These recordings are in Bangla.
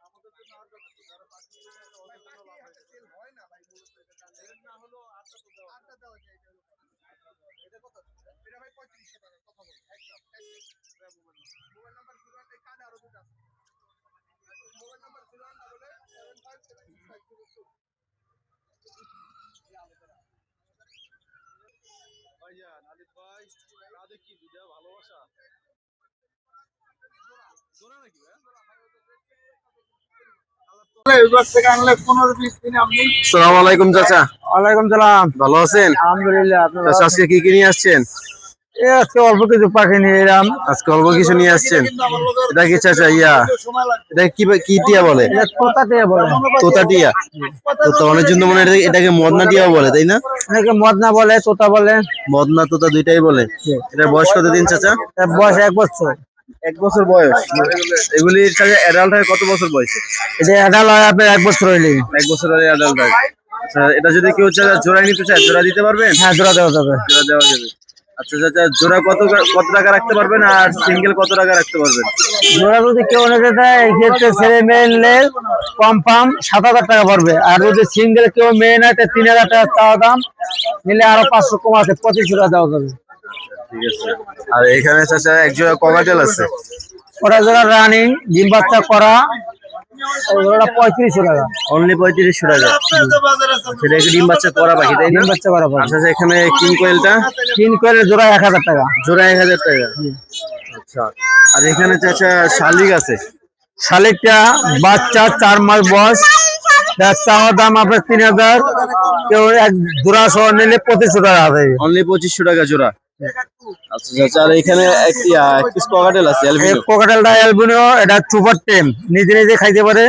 আমাদের টাকা একদম মোবাইল নাম্বার জিরো ওয়ান আরও দুটো আছে mobile number zero one seven five seven six five zero two ভাইজান আলিফ ভাই কাঁধে কি ভালোবাসা? জোড়া নাকি আলাইকুম চাচা। ওয়ালাইকুম সালাম। ভালো আছেন? আলহামদুলিল্লাহ আপনার চাচা আজকে কি কি নিয়ে আসছেন? আজকে অল্প কিছু পাখি নিয়ে এলাম। আজকে অল্প কিছু নিয়ে আসছেন? এটা কি চাচা ইয়া? এটা কি কি টিয়া বলে? তোতা দিয়ে বলে। তোতা টিয়া? তোতা অনেক জন্য মনে এটাকে মদনা টিয়া বলে তাই না? মদনা বলে তোতা বলে। মদনা তোতা দুইটাই বলে। এটা বয়স চাচা? বয়স এক বছর। এক বছর বয়স। এগুলি চাচা অ্যাডাল্ট হয় কত বছর বয়সে? এটা হয় আপনার এক বছর হইলে এক বছর অ্যাডাল্ট হয়। আচ্ছা এটা যদি কেউ জোড়া নিতে চায় জোড়া দিতে পারবেন? হ্যাঁ জোড়া দেওয়া যাবে। জোড়া দেওয়া যাবে। আচ্ছা চাচা জোড়া কত কত টাকা রাখতে পারবেন আর সিঙ্গেল কত টাকা রাখতে পারবেন? জোড়া যদি কেউ নিতে চায় এই ক্ষেত্রে ছেলে মেয়ে নিলে কম পাম সাত হাজার টাকা পড়বে। আর যদি সিঙ্গেল কেউ মেয়ে নেয় তিন হাজার টাকা চাওয়া দাম। নিলে আরও পাঁচশো কম আছে পঁচিশশো টাকা দেওয়া যাবে। ঠিক আছে। আর এখানে চাচা এক জোড়া ককাটেল আছে। ওরা জোড়া রানিং ডিম বাচ্চা করা পঁয়ত্রিশশো টাকা। অনলি পঁয়ত্রিশশো টাকা। সেটা ডিম বাচ্চা করা পাখি তাই ডিম বাচ্চা করা আচ্ছা আচ্ছা, এখানে কিং কোয়েলটা? তিন করে জোড়া এক হাজার টাকা। জোড়া এক হাজার টাকা। আচ্ছা আর এখানে চাচা শালিক আছে। শালিকটা বাচ্চা চার মাস বয়স। চাওয়ার দাম আপনার তিন হাজার। কেউ এক জোড়া সহ নিলে পঁচিশশো টাকা হবে অনলি পঁচিশশো টাকা জোড়া। আচ্ছা আচ্ছা আর এখানে একটি একটি ককাটেল আছে অ্যালবিনো এটা সুপার টেম নিজে নিজে খাইতে পারে।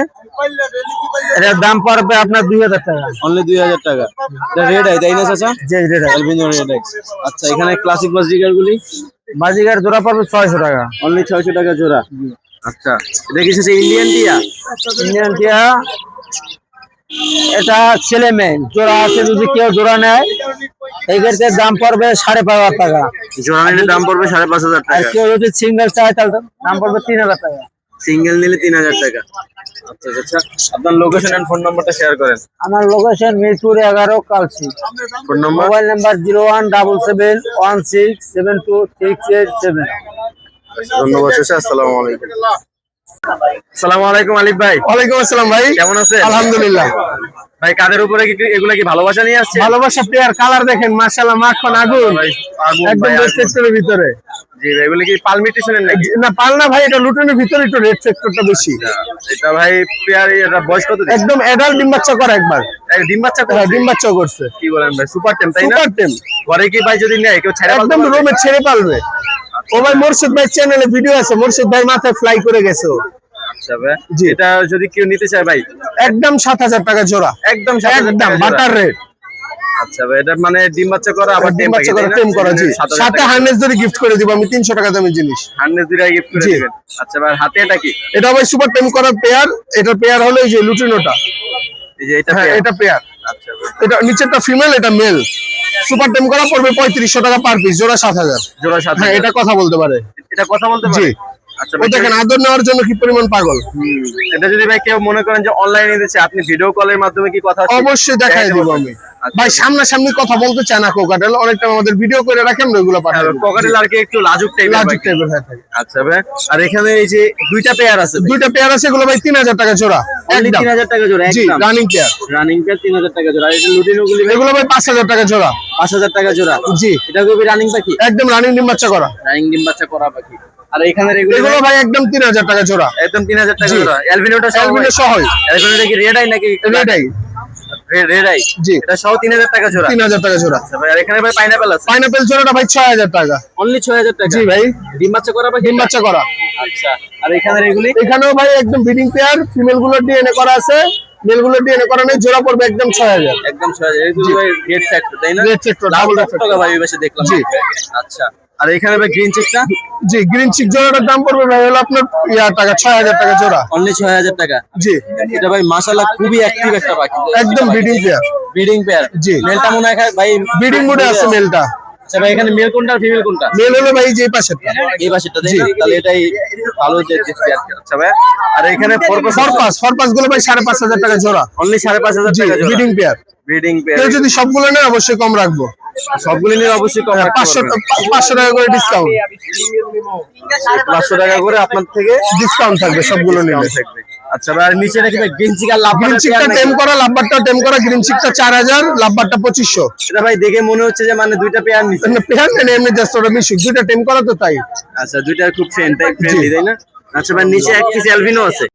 এটার দাম পড়বে আপনার দুই হাজার টাকা। অনলি দুই হাজার টাকা। এটা রেড আই তাই না চাচা? যে রেট অ্যালবিনো রেড আই আচ্ছা এখানে ক্লাসিক গুলি বাজিকার জোড়া পড়বে ছয়শো টাকা। অনলি ছয়শো টাকা জোড়া। আচ্ছা এটা কি চাচা ইন্ডিয়ান টিয়া? ইন্ডিয়ান টিয়া এটা ছেলে মেয়ে। জোড়া আছে যদি কেউ জোড়া নেয় এই ক্ষেত্রে দাম পড়বে সাড়ে পাঁচ হাজার টাকা। জোড়া নিলে দাম পড়বে সাড়ে পাঁচ হাজার টাকা। কেউ যদি সিঙ্গেল চায় তাহলে দাম পড়বে তিন হাজার টাকা। সিঙ্গেল নিলে তিন হাজার টাকা। আচ্ছা আচ্ছা আপনার লোকেশন এন্ড ফোন নাম্বারটা শেয়ার করেন। আমার লোকেশন মিরপুর এগারো Kalshi phone number mobile number zero one double seven one six seven two six eight seven. ধন্যবাদ আসসালামু আলাইকুম। আসসালামু আলাইকুম আলিফ ভাই। ওয়ালাইকুম আসসালাম ভাই। কেমন আছেন? আলহামদুলিল্লাহ। ভাই কাদের উপরে কি- এগুলা কি ভালোবাসা নিয়ে আসছে? ভালোবাসা প্লেয়ার কালার দেখেন মাশাআল্লাহ মাখন আগুন। একদম রেড সেক্টরের ভিতরে। জি ভাই এগুলো কি পালমিটেশনের নাকি? না পালনা ভাই এটা লুটনের ভিতরে একটু রেড সেক্টরটা বেশি। এটা ভাই পেয়ার এটা বয়স কত একদম অ্যাডাল্ট ডিম বাচ্চা করা একবার। এক ডিম বাচ্চা হ্যাঁ করছে ডিম বাচ্চা করছে। কি বলেন ভাই সুপার টেম তাই না? সুপার টেম ঘরে কি ভাই যদি নেয় কেউ ছেড়ে একদম রোমে ছেড়ে পালবে। ও ভাই মোরশেদ ভাই চ্যানেলে ভিডিও আছে মোরশেদ ভাই মাথায় ফ্লাই করে গেছে। আচ্ছা ভাই। এটা যদি কেউ নিতে চায় ভাই? একদম সাত হাজার টাকা জোড়া। একদম 7,000 একদম বাটার রেট আচ্ছা ভাই এটা মানে ডিম বাচ্চা করা আবার ডিম বাচ্চা করা টেম করা জি। সাথে হার্নেস ধরে গিফট করে দিব আমি তিনশো টাকা দামের জিনিস। হান্ড্রেড দুইটা গিফট করে দিবেন। আচ্ছা ভাই হাতে এটা কি? এটা ভাই সুপার টেম পেয়ার পেয়ার হলো এই যে লুটিনোটা। এই যে এটা হ্যাঁ পেয়ার। এটা পেয়ার আচ্ছা ভাই। এটা নিচেরটা ফিমেল এটা মেল সুপার টেম করা পড়বে পঁয়ত্রিশশো টাকা পার পিস জোড়া সাত হাজার। জোড়া সাথে হ্যাঁ এটা কথা বলতে পারে। এটা কথা বলতে জি পারে? ভাই দেখেন আদর নেওয়ার জন্য কি পরিমাণ পাগল? এটা যদি ভাই কেউ মনে করেন যে অনলাইনে দিচ্ছে আপনি ভিডিও কলের মাধ্যমে কি কথা অবশ্যই দেখাই দিব আমি। আচ্ছা। ভাই সামনাসামনি কথা বলতে চায় না কোকাটেল অনেকটা আমাদের ভিডিও করে রাখেন ওইগুলো দিব। পকেটের আর কি একটু লাজুক টাইপের লাজিক টাইপের হয়ে থাকে। আচ্ছা ভাই। আর এখানে এই যে দুইটা পেয়ার আছে দুইটা পেয়ার আছে এগুলো ভাই তিন হাজার টাকা জোড়া। একদম। তিন হাজার টাকা জোড়া একদম। রানিং পেয়ার রানিং পেয়ার তিন হাজার টাকা জোড়া। এটা লুটিনো গুলি এগুলো ভাই পাঁচ হাজার টাকা জোড়া। পাঁচ হাজার টাকা জোড়া। জি। এটা কবি রানিং পাখি? একদম রানিং ডিম বাচ্চা করা। রানিং ডিম বাচ্চা করা পাখি। আর এখানে এগুলো ভাই একদম তিন হাজার টাকা জোড়া। একদম তিন হাজার টাকা জোড়া। অ্যালবিনোটা সহ অ্যালবিনো সহই অ্যালবিনোটা কি রেড আই নাকি এটাই রেড আই জি। এটা সহ তিন হাজার টাকা জোড়া। তিন হাজার টাকা জোড়া। আচ্ছা ভাই আর এখানে ভাই পাইনাপেল আছে? পাইনাপেল জোড়াটা ভাই ছয় হাজার টাকা। অনলি ছয় হাজার টাকা? জি ভাই। ডিম বাচ্চা করা পাখি ডিম বাচ্চা করা। আচ্ছা। আর এখানে এগুলি এখানেও ভাই একদম ব্রিডিং পেয়ার ফিমেলগুলোর ডিএনএ করা আছে। মেলগুলোর ডিএনএ করা নেই জোড়া পড়বে একদম ছয় হাজার। একদম ছয় হাজার। এগুলো ভাই রেড ফ্যাক্টর তাই না? Double red দশ টাকা ভাই ওই পাশে দেখলাম। জি। আচ্ছা। আর এখানে ভাই গ্রিন চেকটা জি গ্রিন চিক জোড়াটার দাম পড়বে ভাই হলো আপনার ইয়া টাকা ছয় হাজার টাকা জোড়া। অনলি ছয় হাজার টাকা? জি। এটা ভাই মাশাল্লাহ খুবই অ্যাক্টিভ একটা পাখি। একদম ব্রিডিং পেয়ার ব্রিডিং পেয়ার জি। মেলটা মনে হয় ভাই ব্রিডিং মোডে আছে মেলটা আচ্ছা ভাই এখানে মেল কোনটা আর ফিমেল কোনটা? মেল হলো ভাই যে পাশে এই পাশেটা তাই না? তাহলে এটাই ভালো যে দেখছি আচ্ছা ভাই আর এখানে ফোর ফরপাস ফরপাসগুলো ভাই সাড়ে পাঁচ হাজার টাকা জোড়া। অনলি সাড়ে পাঁচ হাজার জি টাকা ব্রিডিং পেয়ার ব্রিডিং পেয়ার কেউ যদি সবগুলো নেয় অবশ্যই কম রাখব। সবগুলি নিয়ে অবশ্যই কম পাঁচশো। পাঁচশো টাকা করে ডিসকাউন্ট পাঁচশো টাকা করে আপনার থেকে ডিসকাউন্ট থাকবে সবগুলো নিলে। থাকবে। আচ্ছা আর নিচে নাকি ভাই গ্রিন চিকার লাভ গ্রিন চিকটা টেম করা লাভবারটা টেম করা গ্রিন চিকটা চার হাজার লাভবারটা পঁচিশশো। এটা ভাই দেখে মনে হচ্ছে যে মানে দুইটা পেয়ার পেয়ার নেন এমনি জাস্ট ওটা মিশুক। দুইটা টেম করা তো তাই। আচ্ছা দুইটা খুব ফ্রেন্ড ফ্রেন্ডলি তাই না? আচ্ছা ভাই নিচে এক পিস অ্যালভিনো আছে।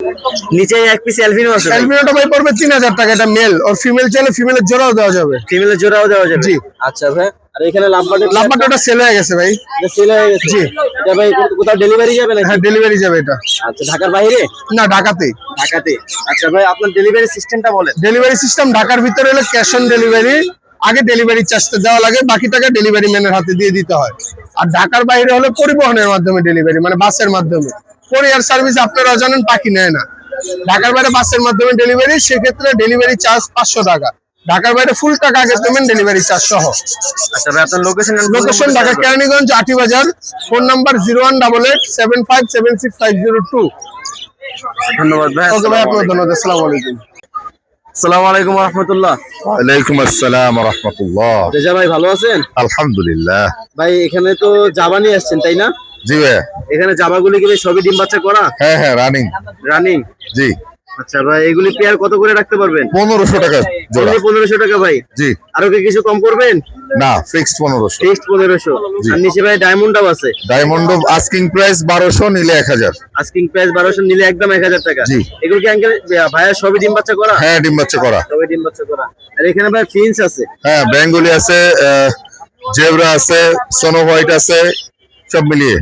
নিচে এক পিস অ্যালভিনো আছে ক্যালভিনোটা ভাই পড়বে তিন হাজার টাকা এটা মেল ওর ফিমেল চাইলে ফিমেলের জোড়াও দেওয়া যাবে। ফিমেলের জোড়াও দেওয়া যাবে। জি। আচ্ছা ভাই আর এখানে লাভবারটা ওটা সেল হয়ে গেছে ভাই। এটা সেল হয়ে গেছে? জি। এটা ভাই কোথাও ডেলিভারি যাবে নাকি? হ্যাঁ ডেলিভারি যাবে এটা। আচ্ছা ঢাকার বাইরে? না ঢাকাতেই। ঢাকাতে। আচ্ছা ভাই আপনার ডেলিভারি সিস্টেমটা বলেন। ডেলিভারি সিস্টেম ঢাকার ভিতরে হলে ক্যাশ অন ডেলিভারি আগে ডেলিভারি চার্জটা দেওয়া লাগে বাকি টাকা ডেলিভারি ম্যানের হাতে দিয়ে দিতে হয়। আর ঢাকার বাইরে হলে পরিবহনের মাধ্যমে ডেলিভারি মানে বাসের মাধ্যমে। কোরিয়ার সার্ভিস আপনারা জানেন পাখি নেয় না। ঢাকার বাইরে বাসের মাধ্যমে ডেলিভারি সেক্ষেত্রে ডেলিভারি চার্জ পাঁচশো টাকা। ঢাকার বাইরে ফুল টাকা আগে পেমেন্ট ডেলিভারি চার্জ সহ। আচ্ছা ভাই আপনার location location Dhaka Keraniganj Ati Bazar phone number zero one double eight seven five seven six five zero two ধন্যবাদ ভাই ওকে ভাই আপনার ধন্যবাদ আসসালামু আলাইকুম। আসসালামু আলাইকুম রহমতুল্লাহ। ওয়ালাইকুম আসসালাম রহমতুল্লাহ। রেজা ভাই ভালো আছেন? আলহামদুলিল্লাহ। ভাই এখানে তো জাবা নিয়ে আসছেন তাই না? জি ভাই এখানে জাবাগুলি কি সবই ডিম বাচ্চা করা? হ্যাঁ হ্যাঁ রানিং রানিং জি। আচ্ছা ভাই এগুলি পেয়ার কত করে রাখতে পারবেন? পনেরোশো টাকা জোড়া। পনেরোশো টাকা ভাই? জি। আরও কি কিছু কম করবেন? না ফিক্সড পনেরোশো। ফিক্সড পনেরোশো। আর নিচে ভাই ডায়মন্ডও আছে। ডায়মন্ড আস্কিং প্রাইস বারোশো নিলে এক হাজার। আস্কিং প্রাইস বারোশো নিলে একদম এক হাজার টাকা। জি। এগুলো কি আঙ্কেল ভাইয়া সবই ডিম বাচ্চা করা? হ্যাঁ ডিম বাচ্চা করা। সবই ডিম বাচ্চা করা। আর এখানে ভাই ফিন্স আছে। হ্যাঁ বেঙ্গলি আছে জেব্রা আছে সোনো হোয়াইট আছে সব মিলিয়ে।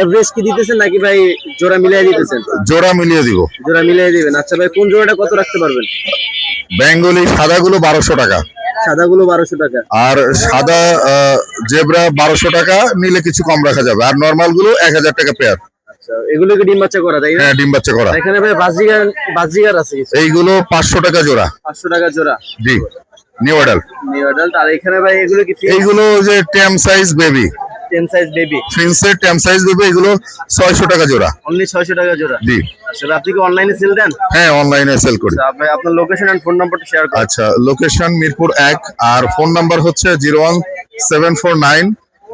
এভারেজ কি দিতেছেন নাকি ভাই জোড়া মিলিয়ে দিতেছেন? জোড়া মিলিয়ে দিব। জোড়া মিলিয়ে দিবেন। আচ্ছা ভাই কোন জোড়াটা কত রাখতে পারবেন? বেঙ্গলি সাদাগুলো বারোশো টাকা। সাদাগুলো বারোশো টাকা। আর সাদা জেব্রা বারোশো টাকা নিলে কিছু কম রাখা যাবে। আর নর্মালগুলো এক হাজার টাকা পেয়ার আচ্ছা এগুলো কি ডিম বাচ্চা করা তাই হ্যাঁ ডিম বাচ্চা করা। এখানে ভাই বাজিগার বাজিগার আছে এইগুলো পাঁচশো টাকা জোড়া। পাঁচশো টাকা জোড়া। জি নিউ অ্যাডাল্ট নিউ অ্যাডাল্ট আর এখানে ভাই এগুলো কি এইগুলো যে tame size baby ten size baby ফিন্সের টেম সাইজ বেবি এগুলো ছয়শো টাকা জোড়া। অনলি ছয়শো টাকা জোড়া। জি। আসলে আপনি কি অনলাইনে সেল দেন? হ্যাঁ অনলাইনে সেল করি। আচ্ছা, ভাই আপনার লোকেশন এন্ড ফোন নাম্বারটা শেয়ার করুন। আচ্ছা লোকেশন মিরপুর এক আর ফোন নাম্বার হচ্ছে zero one seven four nine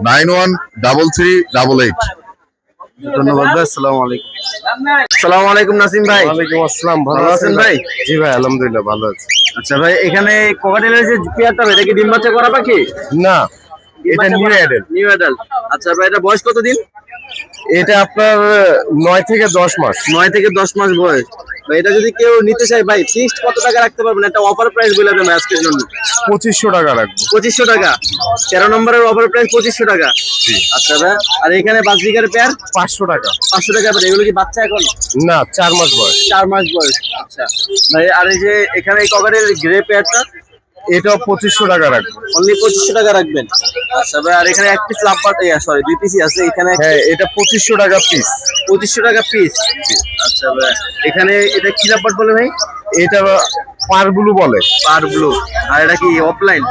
nine one double three double eight ধন্যবাদ ভাই আসসালামু আলাইকুম। আসসালামু আলাইকুম নাসিম ভাই। ওয়ালাইকুম আসসালাম ভালো আছেন ভাই? জি ভাই আলহামদুলিল্লাহ ভালো আছি। আচ্ছা ভাই এখানে কোকাটেলের যে পেয়ারটা এটা কি ডিম বাচ্চা করা পাখি না। এটা নিউ অ্যাডেল নিউ অ্যাডাল্ট আচ্ছা ভাই এটা বয়স কতদিন? এটা আপনার নয় থেকে দশ মাস। নয় থেকে দশ মাস বয়স। ভাই এটা যদি কেউ নিতে চায় ভাই ফিক্সড কত টাকা রাখতে পারবেন? একটা অফার প্রাইস বলে দেবেন আজকের জন্য। পঁচিশশো টাকা রাখব। পঁচিশশো টাকা। তেরো নম্বরের অফার প্রাইস পঁচিশশো টাকা। আচ্ছা ভাই আর এখানে বাসবিকার পেয়ার? পাঁচশো টাকা। পাঁচশো টাকা পেয়ার এগুলো কি বাচ্চা এখন? না চার মাস বয়স। চার মাস বয়স। আচ্ছা ভাই আর এই যে এখানে এই কভারের গ্রে পেয়ারটা এটাও পঁচিশশো টাকা রাখব অনলি পঁচিশশো টাকা রাখবেন। আচ্ছা ভাই আর এখানে এক পিস লাভ পাট সরি দুই পিসই আছে। এখানে হ্যাঁ এটা পঁচিশশো টাকা পিস পঁচিশশো টাকা পিস আচ্ছা ভাই এখানে এটা কি লাভবাট বলে ভাই? এটা পারগুলো বলে পার ব্লু। আর এটা কি অফলাইন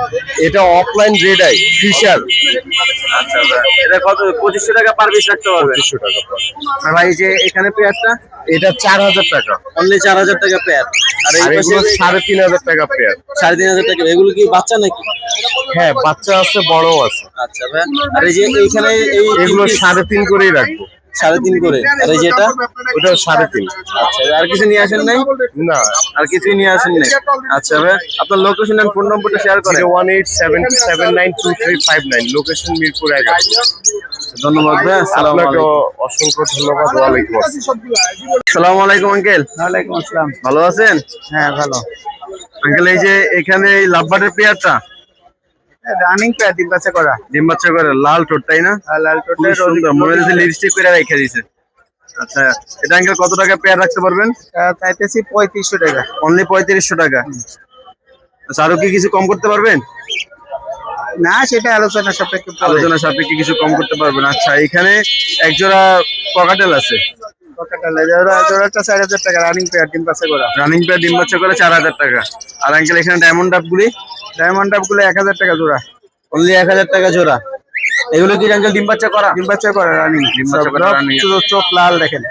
এটা অফলাইন রেড আই ফিশার আচ্ছা ভাই এটা কত পঁচিশশো টাকা পার পিস রাখতে পারবেন? পঁচিশশো টাকা আর ভাই এই যে এখানে পেয়ারটা এটা চার হাজার টাকা। অনলি চার হাজার টাকা পেয়ার আর এগুলো সাড়ে তিন হাজার টাকা পেয়ার সাড়ে তিন হাজার টাকা। এগুলো কি বাচ্চা নাকি? হ্যাঁ বাচ্চা আছে বড় আছে। আচ্ছা ভাই আর এই যে এইখানে এই এগুলো সাড়ে তিন করেই রাখব। সাড়ে তিন করে। আর এই যেটা ওটা সাড়ে তিন। আচ্ছা আর কিছু নিয়ে আসেন নাই? না। আর কিছুই নিয়ে আসেন নাই? আচ্ছা ভাই আপনার লোকেশন এন্ড ফোন নম্বরটা শেয়ার করেন। One eight seven seven nine two three five nine. Location Mirpur এগারো। ধন্যবাদ ভাই আসসালামু আপনাকে আলাইকুম। অসংখ্য ধন্যবাদ আসসালামু। আলাইকুম আঙ্কেল। ওয়ালাইকুম আসসালাম। ভালো আছেন? হ্যাঁ ভালো। আঙ্কেল এই যে এখানে এই লাভবাটের পেয়ারটা? রানিং পেয়ার ডিম বাচ্চা করা। ডিম বাচ্চা করে লাল টোট তাই না? লাল খুব সুন্দর। মনে হচ্ছে লিপস্টিক করে রেখে দিয়েছে আচ্ছা এটা আঙ্কেল কত টাকা পেয়ার রাখতে পারবেন? চাইতেছি পঁয়ত্রিশশো টাকা। অনলি পঁয়ত্রিশশো টাকা। আচ্ছা আরও কি কিছু কম করতে পারবেন? না সেটা আলোচনা সাপেক্ষে আলোচনা সাপেক্ষে কিছু কম করতে পারবেন আচ্ছা এখানে এক জোড়া ককাটেল আছে। রানিং পেয়ার ডিম করা। রানিং পেয়ার ডিম বাচ্চা করে চার হাজার টাকা। আর আঙ্কেল এখানে ডায়মন্ড ডাবগুলি ডায়মন্ড এক হাজার টাকা জোড়া। অনলি এক হাজার টাকা জোড়া। এগুলো কি আঙ্কেল ডিম বাচ্চা করা? ডিম বাচ্চা করা রানিং ডিম বাচ্চা করা। চোখ লাল দেখেন।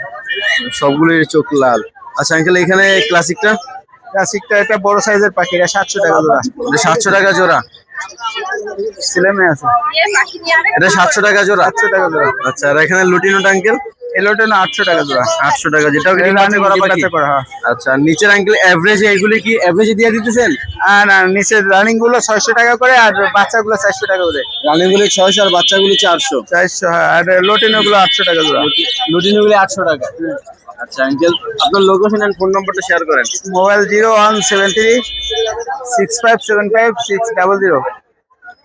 সবগুলির চোখ লাল। আচ্ছা আঙ্কেল এখানে ক্লাসিকটা ক্লাসিকটা এটা বড় সাইজের পাখি এটা সাতশো টাকা জোড়া। সাতশো টাকা জোড়া। ছেলে মেয়ে আছে? এটা সাতশো টাকা জোড়া। সাতশো টাকা জোড়া। আচ্ছা আর এখানে লুটিনোটা আঙ্কেল এলোটা না আটশো টাকা জোড়া। আটশো টাকা করা হ্যাঁ। আচ্ছা নিচের আঙ্কেল এভারেজে এগুলি কি এভারেজে দিয়ে দিতেছেন? আর রানিংগুলো ছয়শো টাকা করে আর বাচ্চাগুলো চারশো টাকা করে। রানিং গুলি ছয়শো আর বাচ্চাগুলি চারশো। চারশো হ্যাঁ আর লোটিনো গুলো আটশো টাকা জোড়া। লুটিনো গুলি আটশো টাকা। আচ্ছা আঙ্কেল আপনার লোকেশন এন্ড ফোন নাম্বারটা শেয়ার করেন। Mobile zero one seven three six five seven five six double zero.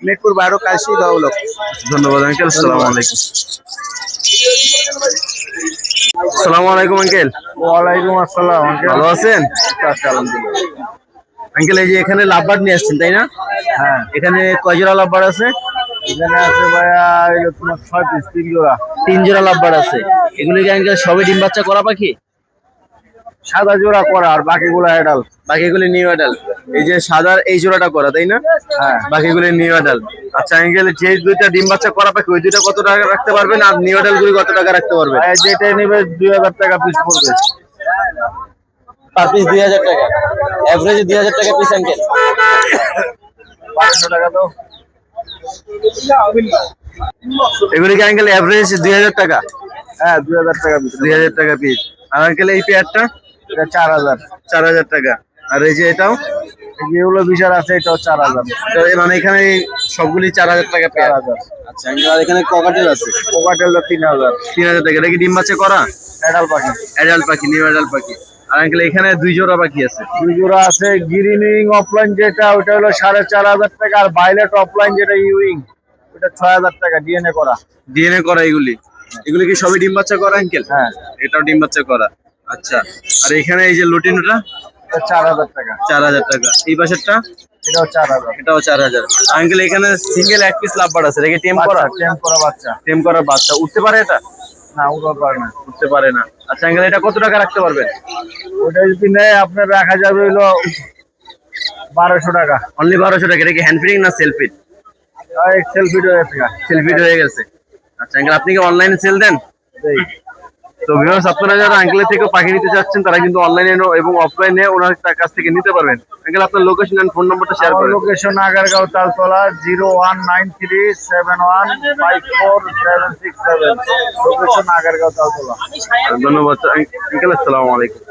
Mirpur বারো কাশি দৌলক ধন্যবাদ আঙ্কেল। আসসালামু আলাইকুম। আসসালামু আলাইকুম আঙ্কেল। ওয়ালাইকুম আসসালাম ভালো আছেন? আঙ্কেল এই যে এখানে লাভবার নিয়ে আসছেন তাই না? হ্যাঁ। এখানে কয় জোড়া লাভবার আছে? এখানে আছে ভাইয়া এগুলো তোমার ছয় পিস তিন জোড়া। তিন জোড়া লাভবার আছে। এগুলি কি আঙ্কেল সবই ডিম বাচ্চা করা পাখি? সাদা জোড়া করা আর বাকিগুলো অ্যাডাল বাকিগুলি নিউ অ্যাডাল এই যে সাদার এই জোড়াটা করা তাই না? হ্যাঁ। বাকিগুলি নিউ অ্যাডাল আচ্ছা আঙ্কেল যে দুইটা ডিম বাচ্চা করা পাখি ওই দুইটা কত টাকা রাখতে পারবেন? আর নিউ অ্যাডাল গুলি কত টাকা রাখতে পারবেন? যেটা নেবে দুই হাজার টাকা পিস পড়বে। পার পিস দুই হাজার টাকা। এভারেজে দুই হাজার টাকা পিস আঙ্কেল পাঁচশো টাকা তো এগুলি কি আঙ্কেল এভারেজ দুই হাজার টাকা? হ্যাঁ দুই হাজার টাকা দুই হাজার টাকা পিস আর আঙ্কেল এই পেয়ারটা এটা চার হাজার। চার হাজার টাকা। আর এই যে এটাও? যেগুলো বিশাল আছে এটাও চার হাজার। তো মানে এখানে সবগুলি চার হাজার টাকা চার পেয়ার হাজার। আচ্ছা আর এখানে ককাটেল আছে? কোকাটেলটা তিন হাজার। তিন হাজার টাকা। এটা কি ডিম বাচ্চা করা? অ্যাডাল পাখি। অ্যাডাল্ট পাখি নিউ অ্যাডাল্ট পাখি। আর আঙ্কেল এখানে দুই জোড়া পাখি আছে। দুই জোড়া আছে গ্রিনিং অফলাইন যেটা ওটা হলো সাড়ে চার হাজার টাকা আর বাইলেট অফলাইন যেটা ইউইং ওটা ছয় হাজার টাকা ডিএনএ করা। ডিএনএ করা এগুলি। এগুলি কি সবই ডিম বাচ্চা করা আঙ্কেল হ্যাঁ। এটাও ডিম বাচ্চা করা। আচ্ছা। আর এখানে এই যে লুটিনোটা? এটা চার হাজার টাকা। চার হাজার টাকা। এই পাশেরটা? এটাও চার হাজার। এটাও চার হাজার। আঙ্কেল এখানে সিঙ্গেল এক পিস লাভবার আছে টেম করা? টেম করা বাচ্চা। টেম করা বাচ্চা। উঠতে পারে এটা? না উঠতে পারে না উঠতে পারে না। আচ্ছা আঙ্কেল এটা কত টাকা রাখতে পারবেন ওটা যদি নেয় আপনার রাখা যাবে হলো বারোশো টাকা। অনলি বারোশো টাকা এটা কি হ্যান্ড ফিডিং না সেলফিট সেলফিট হয়ে গেছে। সেলফিট হয়ে গেছে। আচ্ছা আঙ্কেল আপনি কি অনলাইনে সেল দেন? তো ভিউয়ার্স আপনারা যারা আঙ্কেলের থেকে পাখি নিতে চাচ্ছেন তারা কিন্তু অনলাইনে এবং অফলাইনে ওনার কাছ থেকে নিতে পারবেন। আঙ্কেল আপনার লোকেশন এন্ড ফোন নাম্বারটা শেয়ার করুন location Agargaon Taltala zero one nine three seven one five four seven six seven location Agargaon Taltala. ধন্যবাদ আঙ্কেল আসসালামু আলাইকুম।